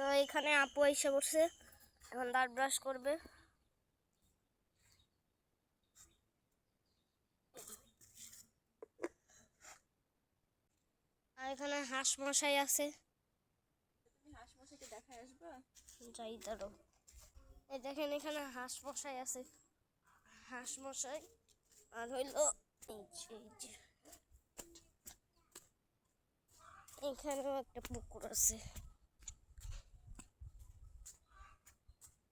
তো এখানে আপু এসে বসে এখন দাঁত ব্রাশ করবে। আর এখানে হাঁস মশাই আছে। হাঁস মশাইকে দেখায় আসবা? যাই দাঁড়ো এই দেখেন এখানে হাঁস মশাই আছে। হাঁস মশাই আর হইল। এখানেও একটা পুকুর আছে।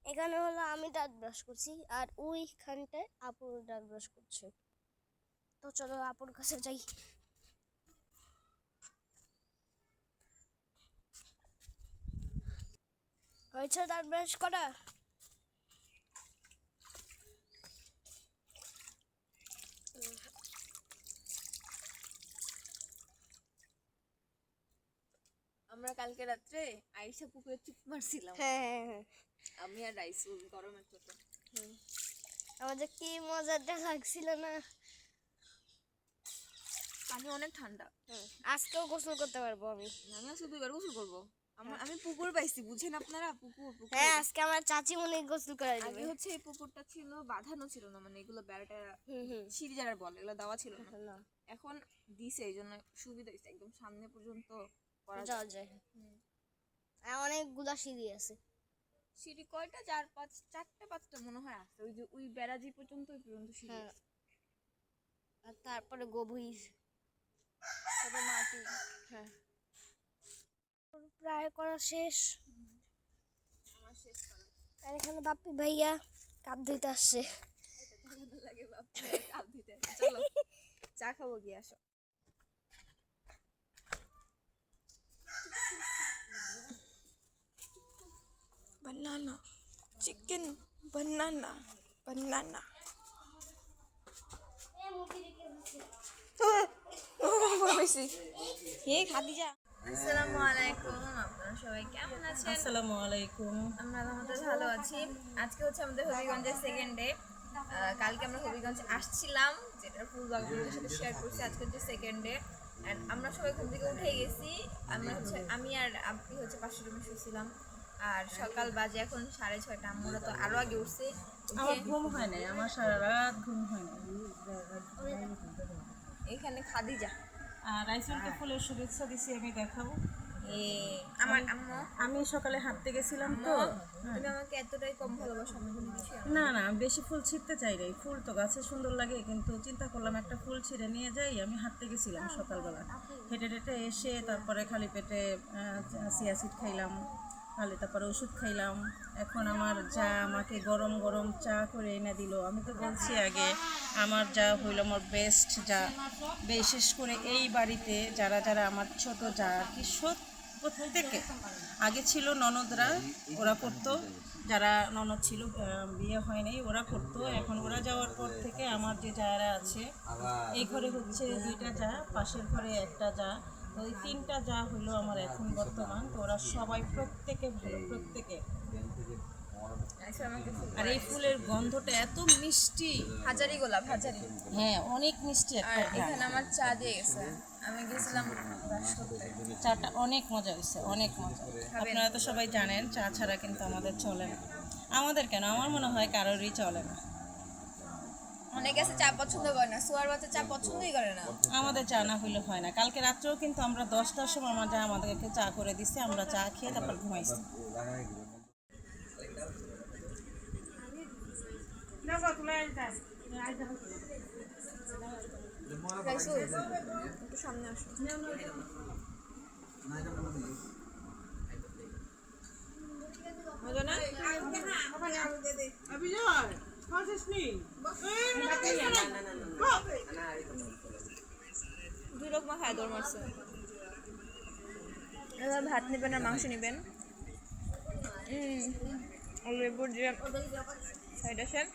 এখানে হলো আমি দাঁত ব্রাশ করছি আর ওইখানটায় আপুর দাঁত ব্রাশ করছে। তো চলো আপুর কাছে যাই। হয়েছে দাঁত ব্রাশ করা? আমরা কালকে রাত্রে আইসা পুকুরে চুপ মারছিলাম। হ্যাঁ হ্যাঁ হ্যাঁ। আমি আর রাইসুল গরমের চোটে আমাদের কি মজাটা লাগছিল না? পানি অনেক ঠান্ডা। আজকেও গোসল করতে পারব আমি। আমি আজকে দুইবার গোসল করব। আমি পুকুর পাইছি বুঝেন আপনারা? পুকুর পুকুর। হ্যাঁ আজকে আমার চাচি মনে গোসল করে আগে হচ্ছে এই পুকুরটা ছিল বাঁধানো ছিল না মানে এগুলো বেড়াটা সিঁড়ি যারা বলে এগুলো দেওয়া ছিল না। এখন দিছে এই জন্য সুবিধা হয়েছে একদম সামনে পর্যন্ত করা যায় যাওয়া যায়। আর অনেকগুলা সিঁড়ি আছে। সিঁড়ি কয়টা? চার পাঁচ চারটা পাঁচটা মনে হয় আছে। ওই যে ওই বেড়াজি পর্যন্ত ওই পর্যন্ত সিঁড়ি হ্যাঁ। আছে। আর তারপরে গভীর। তারপর মাটি। হ্যাঁ। প্রায় করা শেষ। আমার শেষ করা। আর এখানে বাপ্পি ভাইয়া কাপ ধুইতে আসছে। লাগে বাপরে কাল দিতে চলো চা খাব গিয়ে আসো। Banana. Chicken banana banana. হে খাদিজা। আসসালামু আলাইকুম আপনারা সবাই কেমন আছেন? আসসালামু আলাইকুম আমরা আলহামদুলিল্লাহ ভালো আছি। আজকে হচ্ছে আমাদের হবিগঞ্জের সেকেন্ড ডে কালকে আমরা হবিগঞ্জ আসছিলাম যেটা ফুল আপনাদের সাথে শেয়ার করছি। আজকে হচ্ছে সেকেন্ড ডে আমরা সবাই ঘুম থেকে উঠে গেছি। আমরা হচ্ছে আমি আর আপনি হচ্ছে পাঁচশো রুমে শুয়েছিলাম। আর সকাল বাজে এখন সাড়ে ছয়টা। আমরা তো আরও আগে উঠছি। আমার ঘুম হয় নাই আমার সারা রাত ঘুম হয় না এখানে খাদিজা। আর রাইসুলকে ফুলের শুভেচ্ছা দিছি আমি দেখাবো। আমার আম্মু। আমি সকালে হাঁটতে গেছিলাম তো। তুমি আমাকে এতটাই কম ভালোবাসো না। না বেশি ফুল ছিঁড়তে চাই নাই। ফুল তো গাছে সুন্দর লাগে কিন্তু চিন্তা করলাম একটা ফুল ছিঁড়ে নিয়ে যাই। আমি হাঁটতে গেছিলাম সকালবেলা। হেঁটে হেঁটে এসে তারপরে খালি পেটে সিয়াসিড খাইলাম। খালি তারপরে ওষুধ খাইলাম। এখন আমার যা আমাকে গরম গরম চা করে এনে দিল। আমি তো বলছি আগে, আমার যা হইল আমার বেস্ট যা। বিশেষ করে এই বাড়িতে যারা যারা আমার ছোট যা আর কি সত প্রত্যেকে আগে ছিল ননদরা, ওরা করতো। যারা ননদ ছিল বিয়ে হয়নি ওরা করতো। এখন ওরা যাওয়ার পর থেকে আমার যে যারা আছে, এই ঘরে হচ্ছে দুইটা যা, পাশের ঘরে একটা যা। তো ওই তিনটা যা হলো আমার এখন বর্তমান তো ওরা সবাই প্রত্যেকে ভালো প্রত্যেকে। আর এই ফুলের গন্ধটা এত মিষ্টি। হাজারি গোলাপ হাজারি। হ্যাঁ অনেক মিষ্টি আর এখানে আমার চা দিয়ে গেছে। আমি গেছিলাম চাটা অনেক মজা হয়েছে অনেক মজা। আপনারা তো সবাই জানেন চা ছাড়া কিন্তু আমাদের চলে না। আমাদের কেন? আমার মনে হয় কারোরই চলে না। অনেকে আছে চা পছন্দ করে না। সুয়ার বাচ্চা চা পছন্দই করে না। আমাদের চা না হইলে হয় না। কালকে রাত্রেও কিন্তু আমরা দশটার সময় আমার যা আমাদেরকে চা করে দিচ্ছে আমরা চা খেয়ে তারপর ঘুমাইছি। সামনে আসো মজা না দুই রকম খায় দৌড় মারছে এবার ভাত নেবেন আর মাংস নেবেন। লেবুর যে সাইড আসেন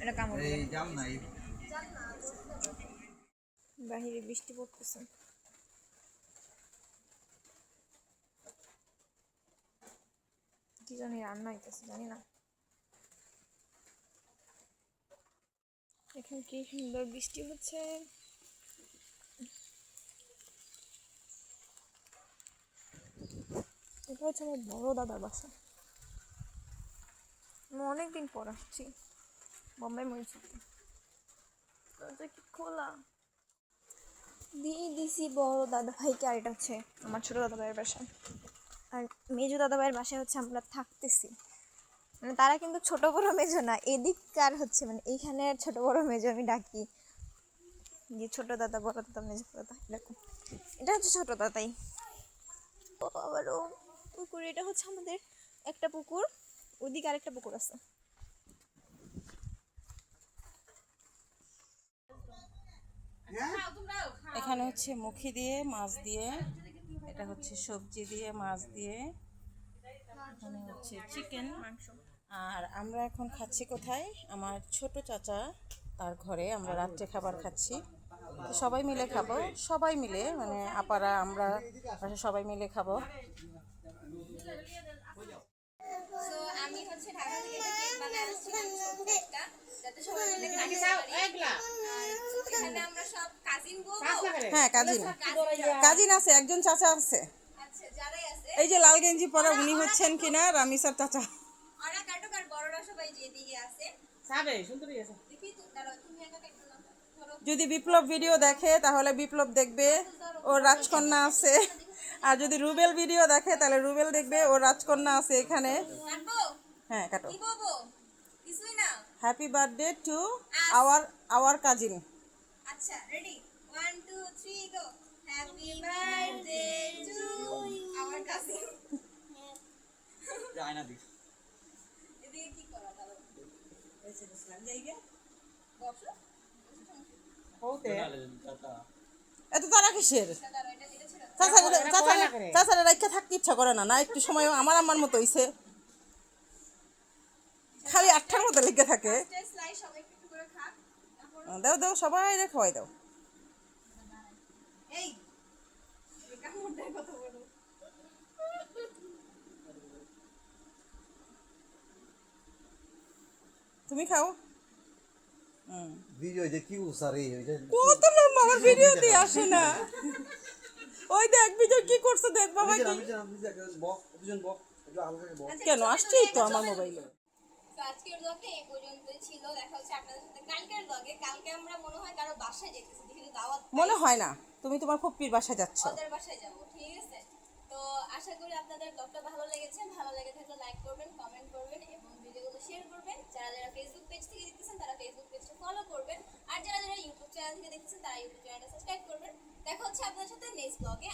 এটা কামড় বাহিরে বৃষ্টি পড়তেছে। কি জানি রান্না হইতেছে জানি না। এখানে কি সুন্দর বৃষ্টি হচ্ছে। এটা হচ্ছে আমার বড় দাদার বাসা। আমি অনেকদিন পর আসছি, বোম্বাই মসজিদে দরজা কি খোলা? দিয়ে দিছি বড় দাদা ভাইকে আর এটা হচ্ছে আমার ছোট দাদা ভাইয়ের বাসা। আর মেজো দাদা ভাইয়ের বাসায় হচ্ছে আমরা থাকতেছি। মানে তারা কিন্তু ছোট বড় মেজো না, এদিককার হচ্ছে মানে এইখানে ছোট বড় মেজো আমি ডাকি। যে ছোট দাদা, বড় দাদা, মেজো দাদা, এরকম। এটা হচ্ছে ছোট দাদাই। ও আবারও পুকুর, এটা হচ্ছে আমাদের একটা পুকুর, ওদিকে আরেকটা পুকুর আছে। এখানে হচ্ছে মুখি দিয়ে, মাছ দিয়ে, এটা হচ্ছে সবজি দিয়ে, মাছ দিয়ে, এখানে হচ্ছে চিকেন মাংস আর আমরা এখন খাচ্ছি কোথায়? আমার ছোট চাচা তার ঘরে, আমরা রাত্রে খাবার খাচ্ছি। সবাই মিলে খাব, সবাই মিলে মানে আপারা আমরা সবাই মিলে খাব। সো আমি হচ্ছে ঢাকা থেকে একটা কেক বানায় আসছিলাম ছোট্ট একটা যাতে সবাই মিলে খাইতে এখানে আমরা সব কাজিন বউ হ্যাঁ কাজিন কাজিন আছে একজন চাচা আছে। আচ্ছা আছে। এই যে লাল গেঞ্জি পরা উনি হচ্ছেন কিনা রামিসার চাচা। ওরা কাটুক আর বড়রা সবাই যেদিকে আছে। সাবে সুন্দরী আছে। দেখি তো দাঁড়াও তুমি একা কাটতে যদি বিপ্লব ভিডিও দেখে তাহলে বিপ্লব দেখবে ওর রাজকন্যা আছে। আর যদি রুবেল ভিডিও দেখে তাহলে রুবেল দেখবে ওর রাজকন্যা আছে এখানে। হ্যাঁ কাটো। কি বলব কিছুই না। Happy birthday to our our cousin আচ্ছা ready one two three go happy birthday to our cousin Ayna this এদিকে কি করা দাঁড়াও বসো। হৌতে। এত তারা কিসের? দাঁড়াও এটা দিতে ছিল চাচারে রাখতে থাকতে ইচ্ছা করে না না একটু সময় আমার আমার মতো হইছে। খালি আটটার মতো লিখে থাকে। দাও দাও সবাই রে খাওয়াই দাও। তুমি খাও। হুম। ভিডিও যে কি উসারি কত আমার ভিডিও দিয়ে আসে না। ওই দেখ বিজয় কি করছে দেখ বাবা কি। কেন আসছেই তো আমার মোবাইলে আজকের ব্লগে এই পর্যন্তই ছিল। দেখা হচ্ছে আপনাদের সাথে কালকের ব্লগে কালকে আমরা মনে হয় কারও বাসায় যেতেছি যেহেতু দাওয়াত মনে হয় না তুমি তোমার ফুপ্পির বাসায় যাচ্ছ। ওদের বাসায় যাব ঠিক আছে? তো আশা করি আপনাদের ব্লগটা ভালো লেগেছে ভালো লেগে থাকলে লাইক করবেন কমেন্ট করবেন এবং ভিডিওগুলো শেয়ার করবেন যারা যারা ফেসবুক পেজ থেকে দেখতেছেন তারা ফেসবুক পেজটা ফলো করবেন আর যারা যারা ইউটিউব চ্যানেল থেকে দেখতেছেন তারা ইউটিউব চ্যানেলটা সাবস্ক্রাইব করবেন দেখা হচ্ছে আপনাদের সাথে নেক্সট ব্লগে